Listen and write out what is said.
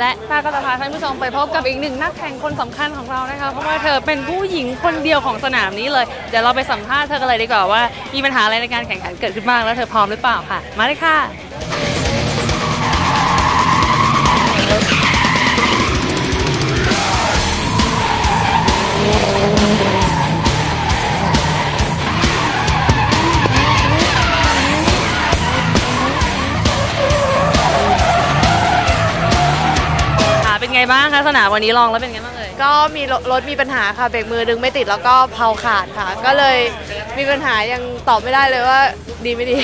และต้าก็จะพาท่านผู้ชมไปพบกับอีกหนึ่งนักแข่งคนสำคัญของเรานะคะ เพราะว่าเธอเป็นผู้หญิงคนเดียวของสนามนี้เลย เดี๋ยวเราไปสัมภาษณ์เธอกันเลยดีกว่าว่า มีปัญหาอะไรในการแข่งขันเกิดขึ้นบ้างแล้วเธอพร้อมหรือเปล่าค่ะ มาเลยค่ะ ไงบ้างคะสนามวันนี้ลองแล้วเป็นไงบ้างเลยก็มีรถรถมีปัญหาค่ะเบรกมือดึงไม่ติดแล้วก็เพลาขาดค่ะ ก็เลยมีปัญหายังตอบไม่ได้เลยว่าดีไม่ดี